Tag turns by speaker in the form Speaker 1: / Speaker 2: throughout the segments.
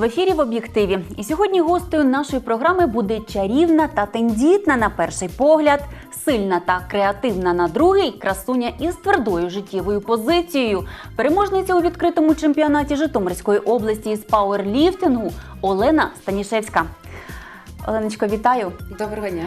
Speaker 1: В ефірі в об'єктиві. І сьогодні гостею нашої програми буде чарівна та тендітна на перший погляд, сильна та креативна на другий, красуня із твердою життєвою позицією, переможниця у відкритому чемпіонаті Житомирської області із пауерліфтингу Олена Станішевська. Оленочко, вітаю.
Speaker 2: Доброго дня.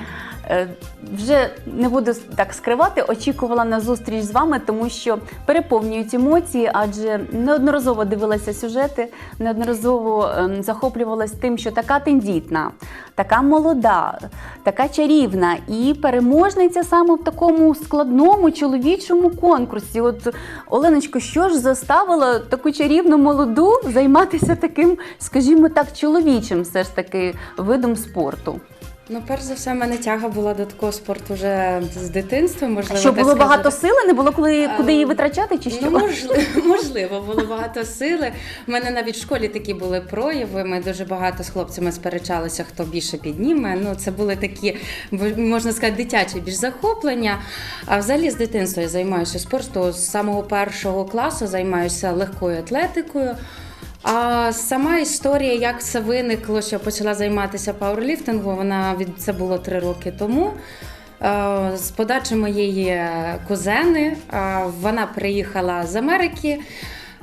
Speaker 1: Е, Вже не буду так скривати, очікувала на зустріч з вами, тому що переповнюють емоції, адже неодноразово дивилася сюжети, неодноразово захоплювалася захоплювалась тим, що така тендітна, така молода, така чарівна і переможниця саме в такому складному чоловічому конкурсі. От Оленочко, що ж заставило таку чарівну молоду займатися таким, скажімо так, чоловічим все ж таки видом спорту?
Speaker 2: Ну, перш за все, в мене тяга була до такого спорту вже з дитинства. Можливо,
Speaker 1: Що було
Speaker 2: сказати.
Speaker 1: багато сили, не було коли куди її витрачати, чи що?
Speaker 2: Ну, можливо, можливо, було багато сили. У мене навіть в школі такі були прояви. Ми дуже багато з хлопцями сперечалися, хто більше підніме. Ну, це були такі, можна сказати, дитячі більш захоплення. А взагалі з дитинства я займаюся спортом. З самого першого класу займаюся легкою атлетикою. А сама історія, як це виникло, що я почала займатися пауерліфтингом, вона від це було три роки тому. Е, З подачі моєї кузени е, вона приїхала з Америки,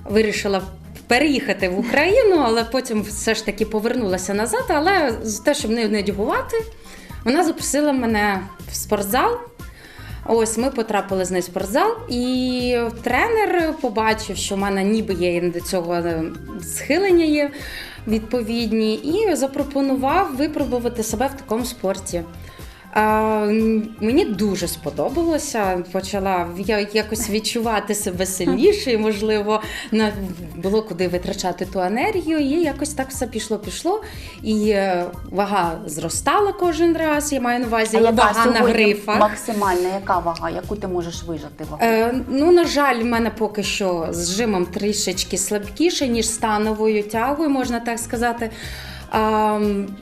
Speaker 2: вирішила переїхати в Україну, але потім все ж таки повернулася назад. Але з те, щоб не нудьгувати, вона запросила мене в спортзал. Ось ми потрапили з нею в спортзал, і тренер побачив, що в мене ніби є до цього е, схилення є відповідні, і запропонував випробувати себе в такому спорті. А, мені дуже сподобалося. Почала я якось відчувати себе сильніше, і, можливо, на було куди витрачати ту енергію. І якось так все пішло, пішло. І е, вага зростала кожен раз. Я маю на увазі
Speaker 1: А
Speaker 2: вага на грифах.
Speaker 1: максимальна, яка вага, яку ти можеш вижати вагу?
Speaker 2: Е, ну, на жаль, в мене поки що з жимом трішечки слабкіше, ніж становою тягою, можна так сказати. А,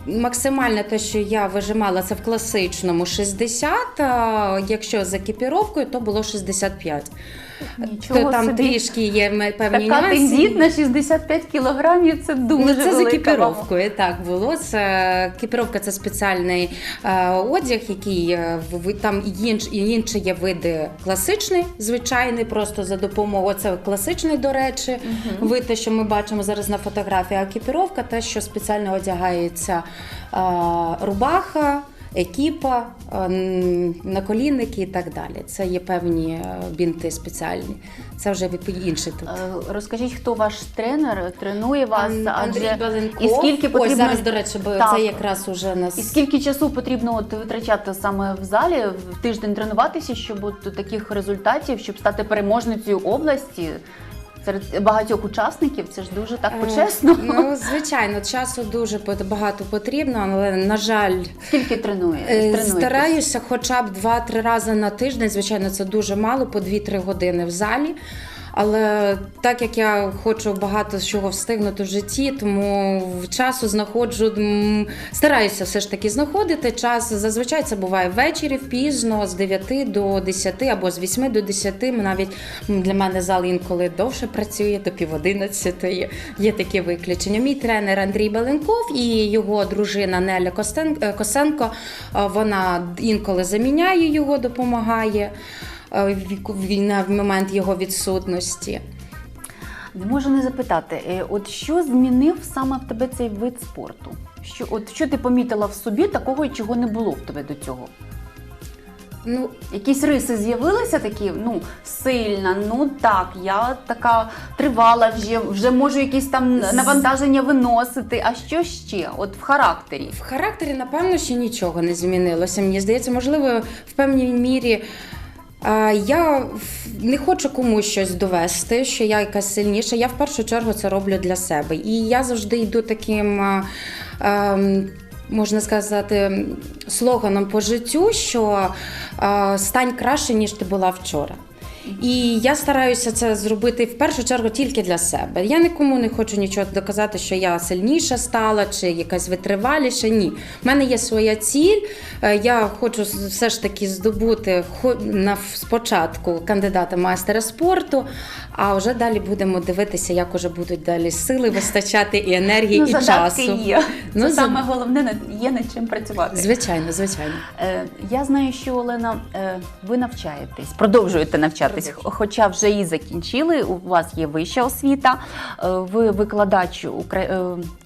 Speaker 2: максимальне те, що я вижимала, це в класичному 60, а якщо з екіпіровкою, то було 65.
Speaker 1: Нічого
Speaker 2: то там
Speaker 1: собі.
Speaker 2: трішки є певні
Speaker 1: Така
Speaker 2: нюанси.
Speaker 1: тендітна 65 кілограмів, це дуже
Speaker 2: Ну, це з екіпіровкою, так було. Це екіпіровка це спеціальний е, одяг, який е, там інш, інші є види класичний, звичайний, просто за допомогою. Це класичний, до речі, вид, те, що ми бачимо зараз на фотографії. А екіпіровка те, що спеціально одягається е, рубаха. Екіпа, е, наколінники і так далі. Це є певні е, бінти спеціальні. Це вже інший тут.
Speaker 1: Е, Розкажіть, хто ваш тренер, тренує вас,
Speaker 2: Андрій Беленков.
Speaker 1: і скільки потрібно
Speaker 2: Ось зараз, до речі, бо
Speaker 1: Так.
Speaker 2: це якраз уже нас.
Speaker 1: І скільки часу потрібно от витрачати саме в залі в тиждень тренуватися, щоб от таких результатів, щоб стати переможницею області серед багатьох учасників? Це ж дуже так
Speaker 2: Е,
Speaker 1: почесно.
Speaker 2: Ну, звичайно, часу дуже багато потрібно, але, на жаль,
Speaker 1: Скільки тренує?
Speaker 2: е, стараюся хоча б 2-3 рази на тиждень. Звичайно, це дуже мало, по 2-3 години в залі. Але так як я хочу багато з чого встигнути в житті, тому в часу знаходжу, стараюся все ж таки знаходити час. Зазвичай це буває ввечері, пізно, з 9 до 10 або з 8 до 10. Навіть для мене зал інколи довше працює, до пів 11. Є, є такі виключення. Мій тренер Андрій Беленков і його дружина Неля Костен- е, Косенко. е, Вона інколи заміняє його, допомагає е, в- в- момент його відсутності.
Speaker 1: Не можу не запитати, е, от що змінив саме в тебе цей вид спорту? Що, от що ти помітила в собі такого, чого не було в тебе до цього?
Speaker 2: Ну,
Speaker 1: Якісь риси з'явилися такі, ну, сильна, ну так, я така тривала вже, вже можу якісь там навантаження виносити. А що ще? От в характері?
Speaker 2: в характері, напевно, ще нічого не змінилося. Мені здається, можливо, в певній мірі. А, Я не хочу комусь щось довести, що я якась сильніша. Я в першу чергу це роблю для себе. І я завжди йду таким, ем, можна сказати, слоганом по життю, що стань краще, ніж ти була вчора. І я стараюся це зробити в першу чергу тільки для себе. Я нікому не хочу нічого доказати, що я сильніша стала чи якась витриваліша. Ні, в мене є своя ціль. Е, Я хочу все ж таки здобути на спочатку кандидата майстера спорту, а вже далі будемо дивитися, як уже будуть далі сили вистачати і енергії,
Speaker 1: Ну,
Speaker 2: і часу.
Speaker 1: є. Це
Speaker 2: Ну, за-
Speaker 1: саме головне над- є над чим працювати.
Speaker 2: Звичайно, звичайно.
Speaker 1: Е, Я знаю, що Олена, е, ви навчаєтесь, продовжуєте навчатись,
Speaker 2: Продовжую.
Speaker 1: хоча вже і закінчили. У вас є вища освіта, е, ви викладач укра... е,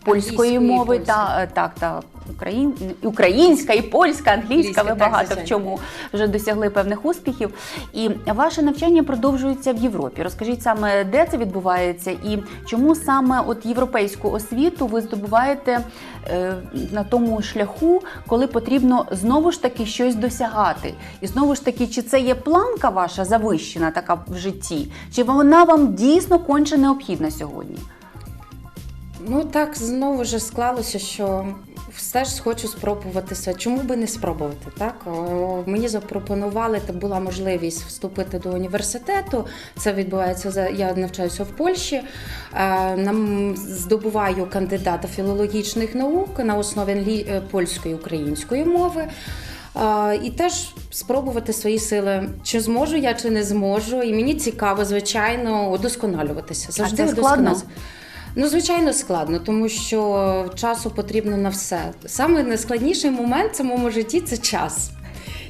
Speaker 1: польської
Speaker 2: Англійської і
Speaker 1: мови
Speaker 2: польської.
Speaker 1: та е, так, та україн... українська і польська, англійська. Ви
Speaker 2: так,
Speaker 1: багато в чому вже досягли певних успіхів. І ваше навчання продовжується в Європі. Розкажіть саме, де це відбувається, і чому саме от європейську освіту ви здобуваєте е, на тому шляху, коли потрібно знову ж таки щось досягати. І знову ж таки, чи це є планка ваша завищена, така в житті, чи вона вам дійсно конче необхідна сьогодні?
Speaker 2: Ну так знову ж склалося, що все ж хочу спробувати себе. Чому би не спробувати? Так мені запропонували, та була можливість вступити до університету. Це відбувається за я навчаюся в Польщі. Е, Нам здобуваю кандидата філологічних наук на основі е, польської української мови. Е, І теж спробувати свої сили, чи зможу я, чи не зможу. І мені цікаво, звичайно, удосконалюватися. Завжди
Speaker 1: це складно?
Speaker 2: Ну, звичайно, складно, тому що часу потрібно на все. Саме найскладніший момент в самому житті це час.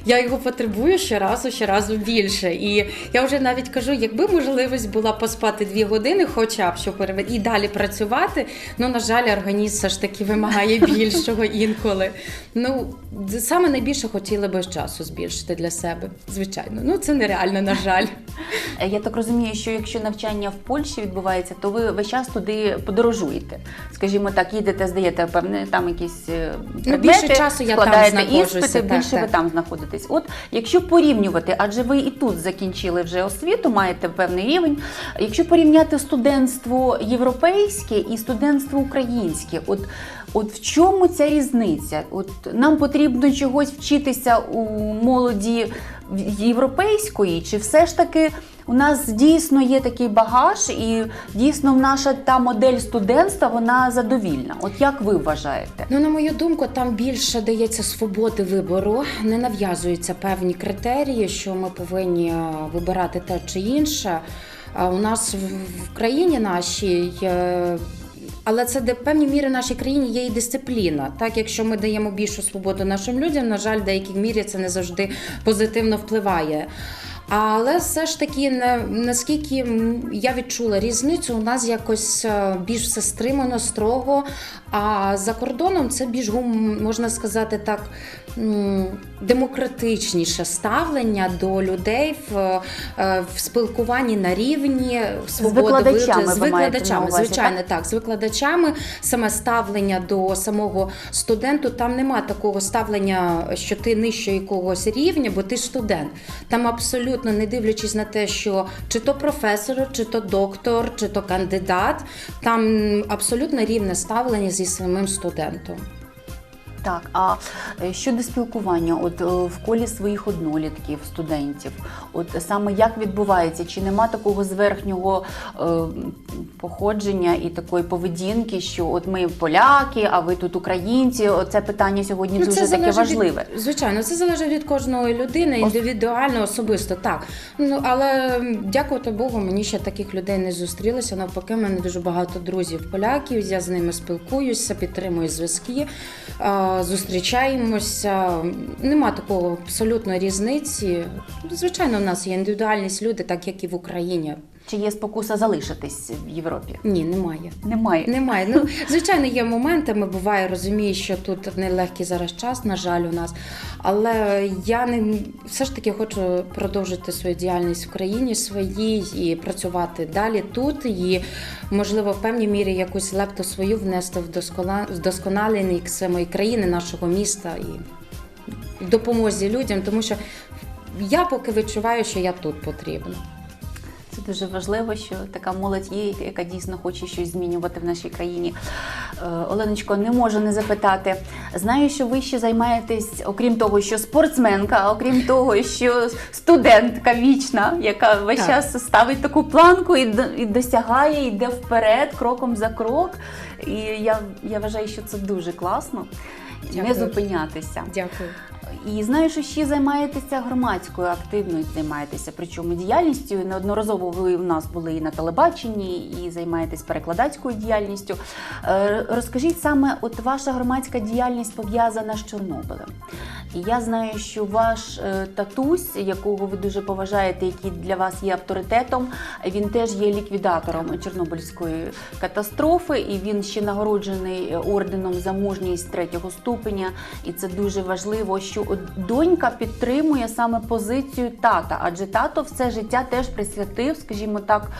Speaker 2: Я його потребую щоразу, щоразу більше. І я вже навіть кажу, якби можливість була поспати дві години, хоча б щоб і далі працювати. Ну, на жаль, організм все ж таки вимагає більшого інколи. Ну, саме найбільше хотіли би часу збільшити для себе. Звичайно, ну це нереально, на жаль.
Speaker 1: Е, Я так розумію, що якщо навчання в Польщі відбувається, то ви весь час туди подорожуєте. Скажімо так, їдете, здаєте певне там якісь е, предмети,
Speaker 2: більше часу я там знаходжуся,
Speaker 1: іспити,
Speaker 2: так,
Speaker 1: більше ви
Speaker 2: так.
Speaker 1: там знаходитесь. От якщо порівнювати, адже ви і тут закінчили вже освіту, маєте певний рівень. Якщо порівняти студентство європейське і студентство українське, от, от в чому ця різниця? От нам потрібно чогось вчитися у молоді європейської, чи все ж таки у нас дійсно є такий багаж, і дійсно наша та модель студентства вона задовільна? От як ви вважаєте?
Speaker 2: Ну, на мою думку, там більше дається свободи вибору, не нав'язуються певні критерії, що ми повинні е, вибирати те чи інше. А у нас в- в країні нашій. Але це де мірі в нашій країні є і дисципліна. Так, якщо ми даємо більшу свободу нашим людям, на жаль, в деякій мірі це не завжди позитивно впливає. Але все ж таки, наскільки я відчула різницю, у нас якось е, більш все стримано, строго. А за кордоном це більш гум, можна сказати так, демократичніше ставлення до людей в, е, в спілкуванні на рівні свободи
Speaker 1: викладачами
Speaker 2: з
Speaker 1: ви маєте на
Speaker 2: викладачами,
Speaker 1: увазі,
Speaker 2: звичайно, так, з викладачами, саме ставлення до самого студенту, там нема такого ставлення, що ти нижче якогось рівня, бо ти студент. Там абсолютно не дивлячись на те, що чи то професор, чи то доктор, чи то кандидат, там абсолютно рівне ставлення зі самим студентом.
Speaker 1: Так, а е, щодо спілкування, от е, в колі своїх однолітків, студентів, от саме як відбувається, чи нема такого зверхнього е, походження і такої поведінки, що от ми поляки, а ви тут українці? Це питання сьогодні дуже таке важливе.
Speaker 2: Від, звичайно, це залежить від кожної людини, індивідуально, особисто, так. Ну але дякувати Богу, мені ще таких людей не зустрілося. Навпаки, в мене дуже багато друзів поляків. Я з ними спілкуюся, підтримую зв'язки, зустрічаємося. Нема такого абсолютно різниці. Звичайно, у нас є індивідуальність люди, так як і в Україні.
Speaker 1: Чи є спокуса залишитись в Європі?
Speaker 2: Ні, немає.
Speaker 1: Немає.
Speaker 2: Немає. Ну, звичайно, є моментами, буває, розумію, що тут нелегкий зараз час, на жаль, у нас. Але я не все ж таки хочу продовжити свою діяльність в країні своїй і працювати далі тут. І, можливо, в певній мірі якусь лепту свою внести в доскона- вдосконалення самої країни, нашого міста і допомозі людям, тому що я поки відчуваю, що я тут потрібна.
Speaker 1: Це дуже важливо, що така молодь є, яка дійсно хоче щось змінювати в нашій країні. Е, Оленочко, не можу не запитати. Знаю, що ви ще займаєтесь, окрім того, що спортсменка, окрім того, що студентка вічна, яка весь
Speaker 2: Так.
Speaker 1: час ставить таку планку і, і досягає, йде вперед, кроком за крок. І я, я вважаю, що це дуже класно. Не зупинятися.
Speaker 2: Дякую.
Speaker 1: І знаю, що ще займаєтеся громадською активною займаєтеся, причому діяльністю. Неодноразово ви у нас були і на телебаченні, і займаєтесь перекладацькою діяльністю. Е, Розкажіть саме, от ваша громадська діяльність пов'язана з Чорнобилем. І я знаю, що ваш е, татусь, якого ви дуже поважаєте, який для вас є авторитетом, він теж є ліквідатором Чорнобильської катастрофи, і він ще нагороджений е, орденом за мужність третього ступеня. І це дуже важливо, що донька підтримує саме позицію тата, адже тато все життя теж присвятив, скажімо так,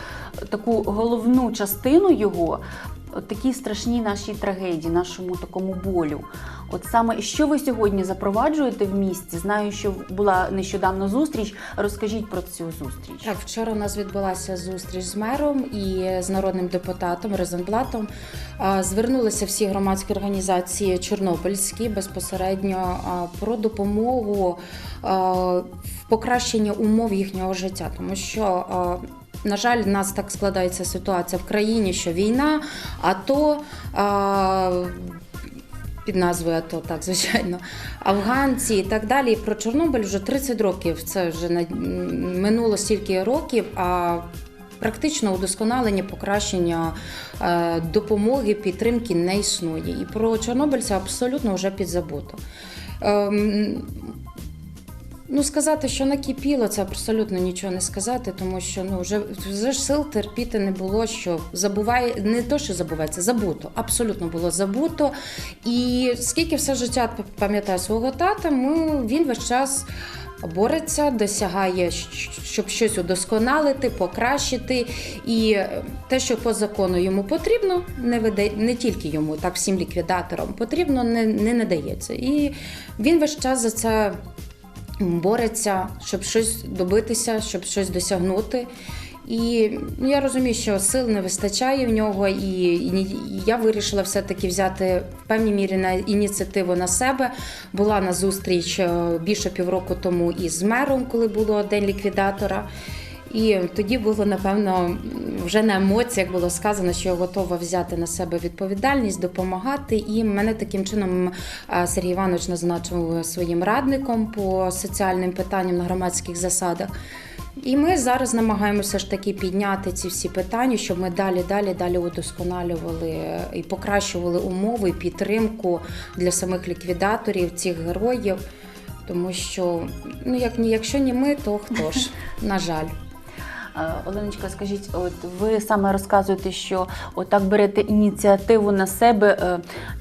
Speaker 1: таку головну частину його. От такій страшній нашій трагедії, нашому такому болю. От саме що ви сьогодні запроваджуєте в місті? Знаю, що була нещодавно зустріч. Розкажіть про цю зустріч.
Speaker 2: Так, вчора у нас відбулася зустріч з мером і з народним депутатом Розенблатом. Звернулися всі громадські організації Чорнобильські безпосередньо про допомогу в покращенні умов їхнього життя, тому що. На жаль, в нас так складається ситуація в країні, що війна, АТО, а, під назвою АТО, так звичайно, афганці і так далі. І про Чорнобиль вже 30 років. Це вже минуло стільки років. А практично удосконалення, покращення е, допомоги, підтримки не існує. І про Чорнобиль це абсолютно вже підзабуто. Ну, сказати, що накипіло, це абсолютно нічого не сказати, тому що ну вже, вже ж сил терпіти не було, що забуває, не то, що забувається, забуто. Абсолютно було забуто. І скільки все життя пам'ятаю свого тата, ми, він весь час бореться, досягає, щоб щось удосконалити, покращити. І е, те, що по закону йому потрібно, не видає не тільки йому, так всім ліквідаторам потрібно, не, не надається. І він весь час за це бореться, щоб щось добитися, щоб щось досягнути. І ну, я розумію, що сил не вистачає в нього, і, я вирішила все-таки взяти в певній мірі на ініціативу на себе. Була на зустріч е, більше півроку тому із мером, коли було день ліквідатора. І тоді було напевно вже на емоціях було сказано, що я готова взяти на себе відповідальність, допомагати. І мене таким чином е, Сергій Іванович назначив своїм радником по соціальним питанням на громадських засадах. І ми зараз намагаємося ж таки підняти ці всі питання, щоб ми далі, далі, далі удосконалювали і покращували умови підтримку для самих ліквідаторів, цих героїв. Тому що, ну як ні, якщо не ми, то хто ж? На жаль.
Speaker 1: Е, Оленочка, скажіть, от ви саме розказуєте, що отак берете ініціативу на себе е,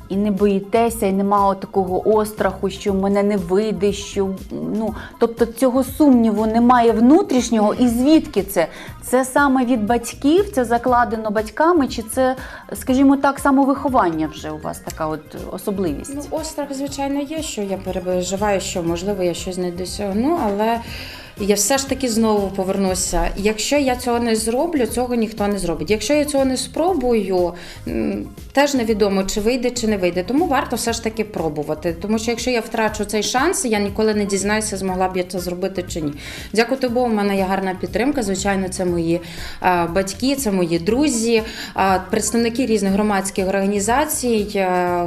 Speaker 1: і не боїтеся, і немає такого остраху, що мене не вийде, що ну тобто цього сумніву немає внутрішнього. І звідки це? Це саме від батьків, це закладено батьками, чи це, скажімо так, самовиховання вже у вас така от особливість?
Speaker 2: Ну, острах, звичайно, є, що я переживаю, що можливо я щось не досягну, але я все ж таки знову повернуся. Якщо я цього не зроблю, цього ніхто не зробить. Якщо я цього не спробую, теж невідомо, чи вийде, чи не вийде. Тому варто все ж таки пробувати. Тому що якщо я втрачу цей шанс, я ніколи не дізнаюся, змогла б я це зробити чи ні. Дякувати Богу, в мене є гарна підтримка. Звичайно, це мої батьки, це мої друзі, представники різних громадських організацій.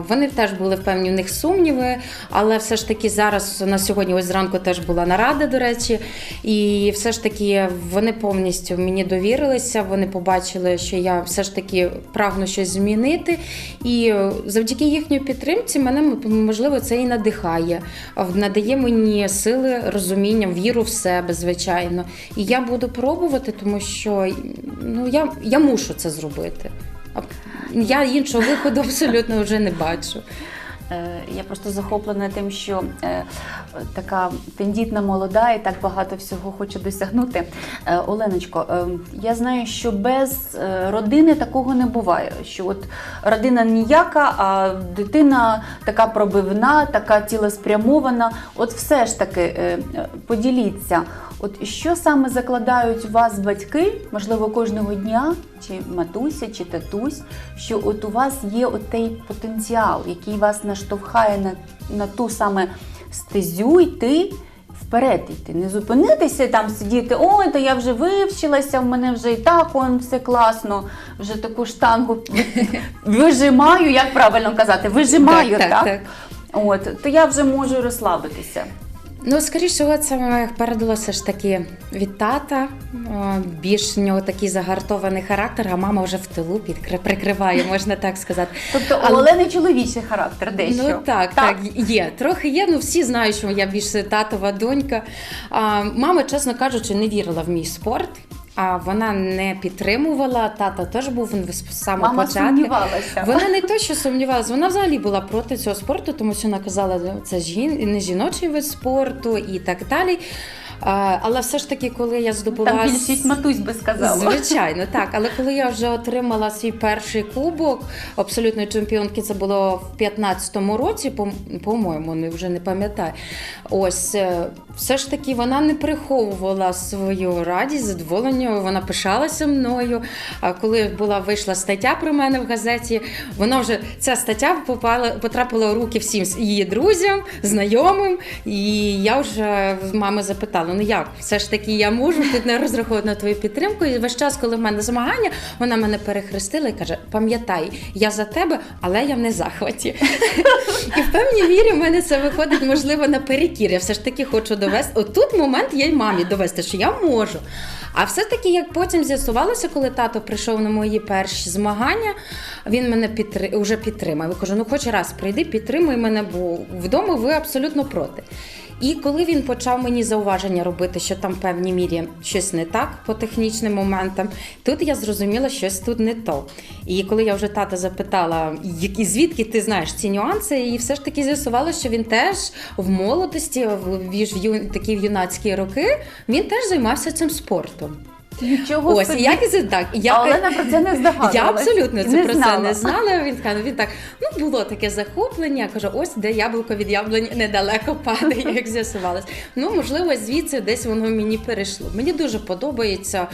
Speaker 2: Вони теж були певні в них сумніви, але все ж таки зараз на сьогодні, ось зранку теж була нарада, до речі, і все ж таки вони повністю мені довірилися. Вони побачили, що я все ж таки прагну щось змінити. І завдяки їхній підтримці мене можливо це і надихає, надає мені сили, розуміння, віру в себе, звичайно. І я буду пробувати, тому що ну я, я мушу це зробити. Я іншого виходу абсолютно вже не бачу.
Speaker 1: Е, Я просто захоплена тим, що е, така тендітна молода і так багато всього хоче досягнути. Е, Оленочко, я знаю, що без родини такого не буває. Що от родина ніяка, а дитина така пробивна, така цілеспрямована. От все ж таки поділіться. От що саме закладають у вас батьки, можливо, кожного дня, чи матуся, чи татусь, що от у вас є отей потенціал, який вас наштовхає на, на ту саме стезю йти вперед йти, не зупинитися там, сидіти, ой, та я вже вивчилася, в мене вже і так он все класно, вже таку штангу вижимаю, як правильно казати, вижимаю, так?
Speaker 2: Так, так, так.
Speaker 1: От, то я вже можу розслабитися.
Speaker 2: Ну, скоріше, всього, це передалося ж таки від тата. Більш в нього такий загартований характер, а мама вже в тилу підкри- прикриває, можна так сказати.
Speaker 1: Тобто у
Speaker 2: Але-
Speaker 1: Олени чоловічий характер дещо.
Speaker 2: Ну так, так, є. Трохи є. Ну всі знають, що я більше татова донька. А, мама, чесно кажучи, не вірила в мій спорт. А вона не підтримувала. Тата теж був він
Speaker 1: саме
Speaker 2: початку. Вона не то, що сумнівалася, вона взагалі була проти цього спорту, тому що вона казала, це жін... не жіночий вид спорту і так далі. Але все ж таки, коли я здобула
Speaker 1: Там більшість матусь би сказала.
Speaker 2: Звичайно, так. Але коли я вже отримала свій перший кубок абсолютної чемпіонки, це було в 15-му році, по- по-моєму, не вже не пам'ятаю. Ось е, все ж таки вона не приховувала свою радість, задоволення. Вона пишалася мною. А коли була вийшла стаття про мене в газеті, вона вже ця стаття попала, потрапила у руки всім її друзям, знайомим. І я вже мами запитала: ну як, все ж таки я можу тут не розраховувати на твою підтримку. І весь час, коли в мене змагання, вона мене перехрестила і каже: пам'ятай, я за тебе, але я не захваті. І в певній мірі в мене це виходить, можливо, наперекір. Я все ж таки хочу довести. Отут момент я й мамі довести, що я можу. А все таки, як потім з'ясувалося, коли тато прийшов на мої перші змагання, він мене підтри... вже підтримав. Я кажу, ну хоч раз прийди, підтримуй мене, бо вдома ви абсолютно проти. І коли він почав мені зауваження робити, що там в певній мірі щось не так по технічним моментам, тут я зрозуміла, що щось тут не то. І коли я вже тата запитала, які звідки ти знаєш ці нюанси, і все ж таки з'ясувалося, що він теж в молодості, в такі в юнацькі роки, він теж займався цим спортом.
Speaker 1: Нічого
Speaker 2: Ось
Speaker 1: собі.
Speaker 2: як і так. Я,
Speaker 1: А Олена про це не здогадувалась.
Speaker 2: я абсолютно це
Speaker 1: Не
Speaker 2: про
Speaker 1: знала.
Speaker 2: це не знала. Він каже, він так, ну було таке захоплення. Я кажу, ось де яблуко від яблуні недалеко падає, як з'ясувалось. Ну, можливо, звідси десь воно мені перейшло. Мені дуже подобається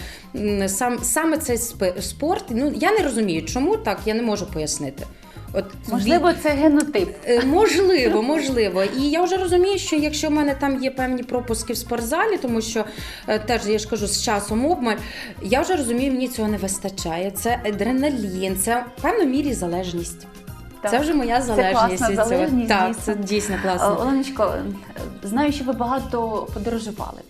Speaker 2: сам саме цей спорт. Ну я не розумію, чому так, я не можу пояснити. От
Speaker 1: Можливо, це генотип.
Speaker 2: Е, Можливо, можливо. І я вже розумію, що якщо в мене там є певні пропуски в спортзалі, тому що е, теж я ж кажу з часом обмаль, я вже розумію, мені цього не вистачає. Це адреналін, це в певній мірі залежність.
Speaker 1: Так.
Speaker 2: Це вже моя
Speaker 1: Це
Speaker 2: залежність
Speaker 1: класна залежність,
Speaker 2: Так,
Speaker 1: дійсно.
Speaker 2: це дійсно
Speaker 1: Е,
Speaker 2: класно.
Speaker 1: Оленочко, знаю, що ви багато подорожували.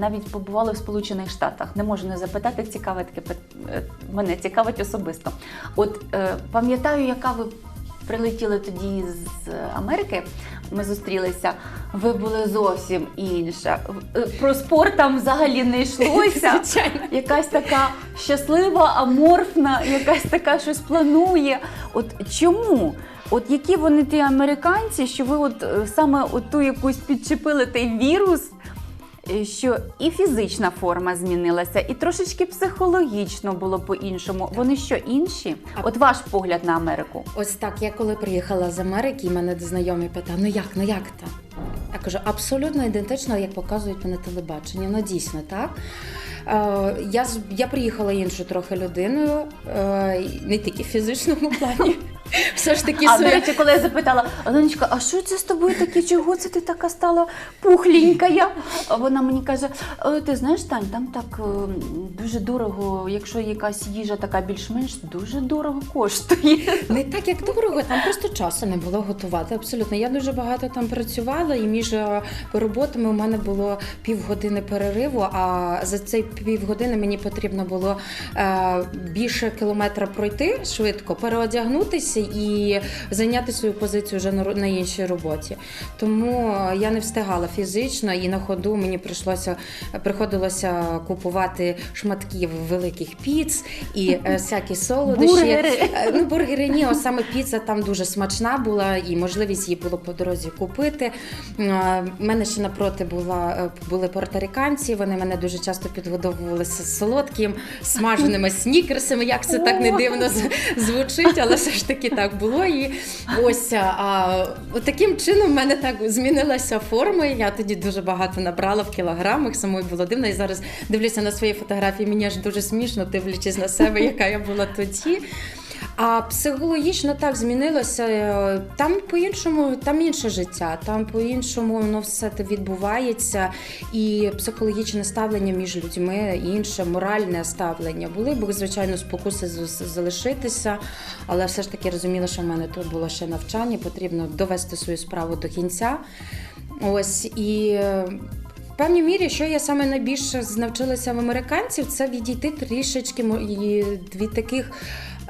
Speaker 1: Навіть побували в Сполучених Штатах. Не можу не запитати, цікаве таке мене цікавить особисто. От пам'ятаю, яка ви прилетіли тоді з Америки. Ми зустрілися. Ви були зовсім інша. Е, Про спорт там взагалі не йшлося.
Speaker 2: Звичайно.
Speaker 1: Якась така щаслива, аморфна, якась така щось планує. От чому? От які вони ті американці, що ви от е, саме оту якусь підчепили той вірус, що і фізична форма змінилася, і трошечки психологічно було по-іншому. Вони що інші? От ваш погляд на Америку.
Speaker 2: Ось так, я коли приїхала з Америки, і мене знайомі питали, ну як, ну як там? Я кажу, абсолютно ідентично, як показують на телебаченні. Ну дійсно так. Е, я, я приїхала іншою трохи людиною, е, не тільки в фізичному плані. Все ж таки,
Speaker 1: А до речі, коли я запитала, Оленочка, а що це з тобою таке? Чого це ти така стала пухленькая? А Вона мені каже: «Е, ти знаєш, Тань, там так е, дуже дорого, якщо якась їжа така більш-менш, дуже дорого коштує.
Speaker 2: Не так, як дорого, там просто часу не було готувати. Абсолютно. Я дуже багато там працювала, і між е, роботами у мене було півгодини перериву. А за цей півгодини мені потрібно було е, більше кілометра пройти швидко, переодягнутися і зайняти свою позицію вже на, іншій роботі. Тому е, я не встигала фізично, і на ходу мені прийшлося приходилося купувати шматків великих піц і е, всякі солодощі.
Speaker 1: Бургери.
Speaker 2: Е, Ну, бургери ні, ось саме піца там дуже смачна була, і можливість її було по дорозі купити. В мене ще напроти була, були порториканці, вони мене дуже часто підгодовували з солодким, смаженими снікерсами. Як це так не дивно звучить, але все ж таки так було. І ось а, таким чином в мене так змінилася форма. Я тоді дуже багато набрала в кілограмах, Самою було дивно. І зараз дивлюся на свої фотографії. Мені аж дуже смішно, дивлячись на себе, яка я була тоді. А психологічно так змінилося. Е, Там по-іншому, там інше життя, там по-іншому воно все те відбувається. І психологічне ставлення між людьми, інше моральне ставлення. Були б, звичайно, спокуси залишитися, але все ж таки розуміла, що в мене тут було ще навчання, потрібно довести свою справу до кінця. Ось і. е, в певній мірі, що я саме найбільше навчилася в американців, це відійти трішечки від таких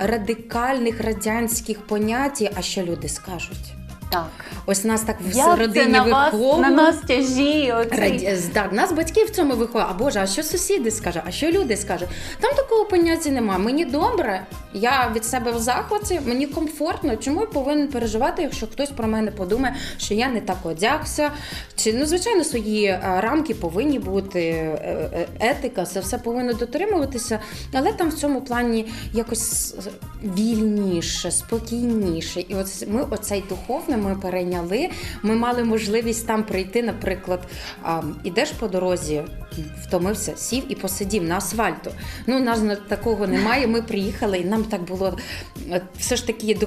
Speaker 2: радикальних радянських понять, а що люди скажуть.
Speaker 1: Так.
Speaker 2: Ось нас так в
Speaker 1: Як це на вас,
Speaker 2: виховують.
Speaker 1: на нас тяжі? Оцей...
Speaker 2: Раді... Так, нас батьки в цьому виховують. А Боже, а що сусіди скажуть, а що люди скажуть? Там такого поняття немає. Мені добре, я від себе в захваті, мені комфортно. Чому я повинен переживати, якщо хтось про мене подумає, що я не так одягся? Чи ну звичайно свої е, рамки повинні бути, е, е, етика, це все повинно дотримуватися, але там в цьому плані якось вільніше, спокійніше. І от ми оцей духовне ми перейняли. Ми мали можливість там прийти, наприклад, а, ідеш по дорозі, втомився, сів і посидів на асфальту. Ну, у нас такого немає. Ми приїхали, і нам так було е, все ж таки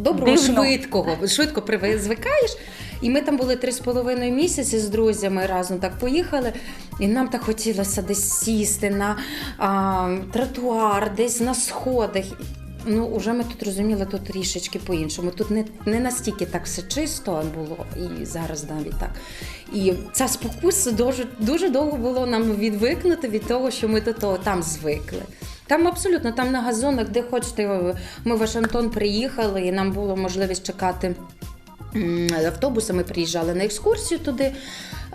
Speaker 2: доброго,
Speaker 1: Дивно.
Speaker 2: швидкого, швидко звикаєш. І ми там були три з половиною місяці з друзями разом так поїхали. І нам так хотілося десь сісти на а, тротуар, десь на сходах. Ну, уже ми тут розуміли тут трішечки по-іншому. Тут не, не настільки так все чисто було, і зараз навіть так. І ця спокуса дуже, дуже довго було нам відвикнути від того, що ми до того там звикли. Там абсолютно там на газонах, де хочете, ми в Вашингтон приїхали, і нам було можливість чекати м, автобуса. Ми приїжджали на екскурсію туди,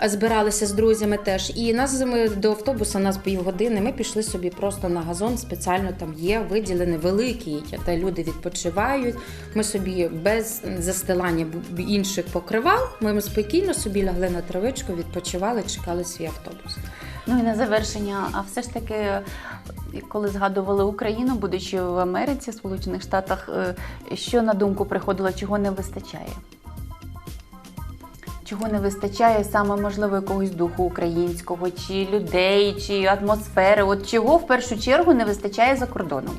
Speaker 2: збиралися з друзями теж. І нас до автобуса нас півгодини. Ми пішли собі просто на газон. Спеціально там є виділений великий, де люди відпочивають. Ми собі без застилання інших покривал. Ми спокійно собі лягли на травичку, відпочивали, чекали свій автобус.
Speaker 1: Ну і на завершення, а все ж таки, коли згадували Україну, будучи в Америці, Сполучених Штатах, е, що на думку приходило, чого не вистачає? Чого не вистачає саме можливо якогось духу українського, чи людей, чи атмосфери? От чого в першу чергу не вистачає за кордоном?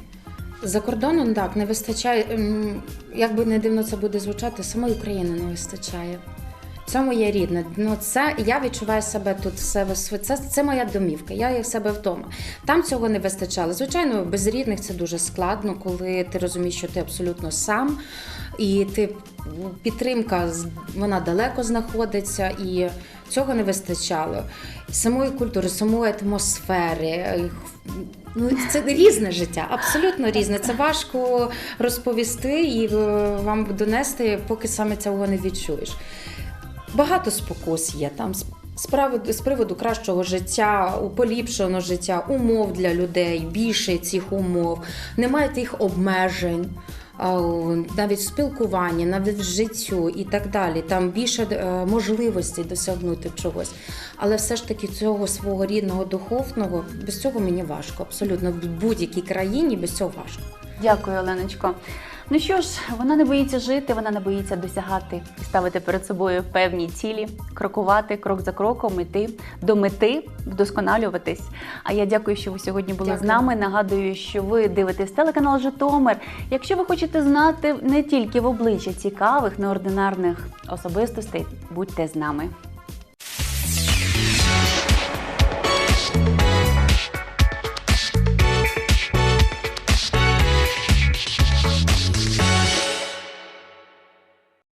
Speaker 2: За кордоном так не вистачає. ем, Як би не дивно це буде звучати, самої України не вистачає. Це моє рідне. Ну це я відчуваю себе тут в себе. Це, це моя домівка. Я є в себе вдома. Там цього не вистачало. Звичайно, без рідних це дуже складно, коли ти розумієш, що ти абсолютно сам, і ти підтримка вона далеко знаходиться, і цього не вистачало. Самої культури, самої атмосфери. е, Ну, це різне життя, абсолютно різне. Це важко розповісти і е, вам донести, поки саме цього не відчуєш. Багато спокус є там. з- приводу, кращого життя, поліпшеного життя, умов для людей, більше цих умов, немає тих обмежень, навіть в спілкуванні, навіть в життю і так далі. Там більше е, можливостей досягнути чогось. Але все ж таки цього свого рідного духовного, без цього мені важко. Абсолютно в будь-якій країні без цього важко.
Speaker 1: Дякую, Оленочко. Ну що ж, вона не боїться жити, вона не боїться досягати і ставити перед собою певні цілі, крокувати крок за кроком, іти до мети, вдосконалюватись. А я дякую, що ви сьогодні були з нами. Нагадую, що ви дивитесь телеканал Житомир. Якщо ви хочете знати не тільки в обличчя цікавих, неординарних особистостей, будьте з нами.